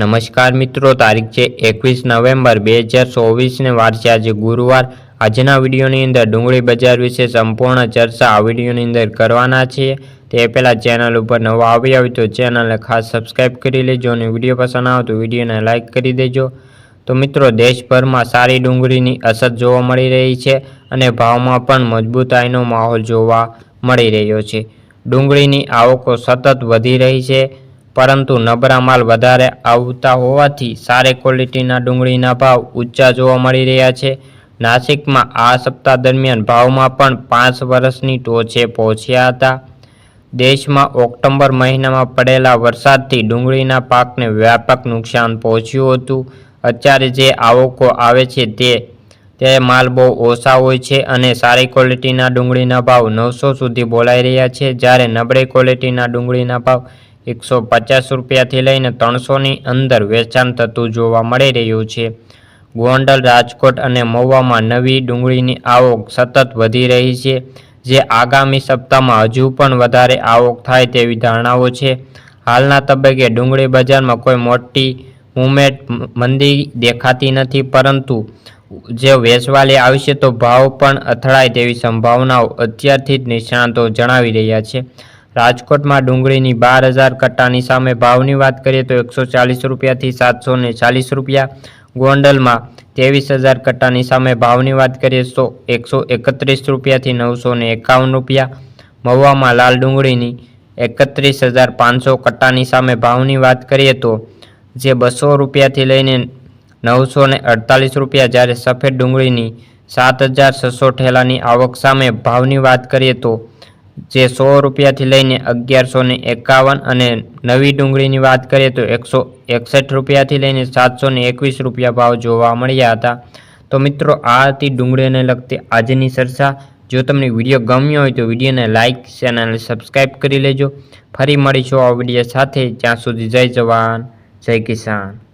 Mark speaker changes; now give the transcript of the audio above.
Speaker 1: નમસ્કાર મિત્રો, તારીખ છે એકવીસ નવેમ્બર બે હજાર ચોવીસને વાર છે આજે ગુરુવાર. આજના વિડીયોની અંદર ડુંગળી બજાર વિશે સંપૂર્ણ ચર્ચા આ વિડીયોની અંદર કરવાના છીએ તે પહેલાં ચેનલ ઉપર નવા આવ્યા હોય તો ચેનલને ખાસ સબસ્ક્રાઈબ કરી લેજો અને વીડિયો પસંદ આવે તો વિડીયોને લાઇક કરી દેજો. તો મિત્રો, દેશભરમાં સારી ડુંગળીની અસર જોવા મળી રહી છે અને ભાવમાં પણ મજબૂતાઈનો માહોલ જોવા મળી રહ્યો છે. ડુંગળીની આવકો સતત વધી રહી છે. પરંતુ નબળા માલ વધારે આવતા હોવાથી સારી ક્વોલિટીના ડુંગળીના ભાવ ઊંચા જોવા મળી રહ્યા છે. નાસિકમાં આ સપ્તાહ દરમિયાન ભાવમાં પણ પાંચ વર્ષની ટોચે પહોંચ્યા હતા. દેશમાં ઓક્ટોબર મહિનામાં પડેલા વરસાદથી ડુંગળીના પાકને વ્યાપક નુકસાન પહોંચ્યું હતું. અત્યારે જે આવકો આવે છે તે તે માલ બહુ ઓછા હોય છે અને સારી ક્વોલિટીના ડુંગળીના ભાવ નવસો સુધી બોલાઈ રહ્યા છે. જ્યારે નબળી ક્વોલિટીના ડુંગળીના ભાવ એકસો પચાસ રૂપિયાથી લઈને ત્રણસોની અંદર વેચાણ થતું જોવા મળી રહ્યું છે. ગોંડલ, રાજકોટ અને મહુવામાં નવી ડુંગળીની આવક સતત વધી રહી છે, જે આગામી સપ્તાહમાં હજુ પણ વધારે આવક થાય તેવી ધારણાઓ છે. હાલના તબક્કે ડુંગળી બજારમાં કોઈ મોટી મુમેટ મંદી દેખાતી નથી, પરંતુ જે વેચવાલી આવશે તો ભાવ પણ અથડાય તેવી સંભાવનાઓ અત્યારથી જ નિષ્ણાતો જણાવી રહ્યા છે. રાજકોટમાં ડુંગળીની બાર હજાર કટ્ટાની સામે ભાવની વાત કરીએ તો એકસો ચાલીસ રૂપિયાથી સાતસો ને ચાલીસ રૂપિયા. ગોંડલમાં ત્રેવીસ હજાર કટ્ટાની સામે ભાવની વાત કરીએ તો એકસો એકત્રીસ રૂપિયાથી નવસો ને એકાવન રૂપિયા. મહુવામાં લાલ ડુંગળીની એકત્રીસ હજાર પાંચસો કટ્ટાની સામે ભાવની વાત કરીએ તો જે બસો રૂપિયાથી લઈને નવસો ને અડતાલીસ રૂપિયા જ્યારે સફેદ ડુંગળીની સાત હજાર છસો ઠેલાની આવક સામે ભાવની વાત કરીએ તો જે સો રૂપિયાથી લઈને અગિયારસો ને એકાવન અને નવી ડુંગળીની વાત કરીએ તો એકસો એકસઠ રૂપિયાથી લઈને સાતસો ને એકવીસ રૂપિયા ભાવ જોવા મળ્યા હતા. તો મિત્રો, આ હતી ડુંગળીને લગતી આજની ચર્ચા. જો તમને વીડિયો ગમ્યો હોય તો વિડીયોને લાઇક ચેનલ સબસ્ક્રાઈબ કરી લેજો. ફરી મળીશું આ વીડિયો સાથે. જ્યાં સુધી જય જવાન, જય કિસાન.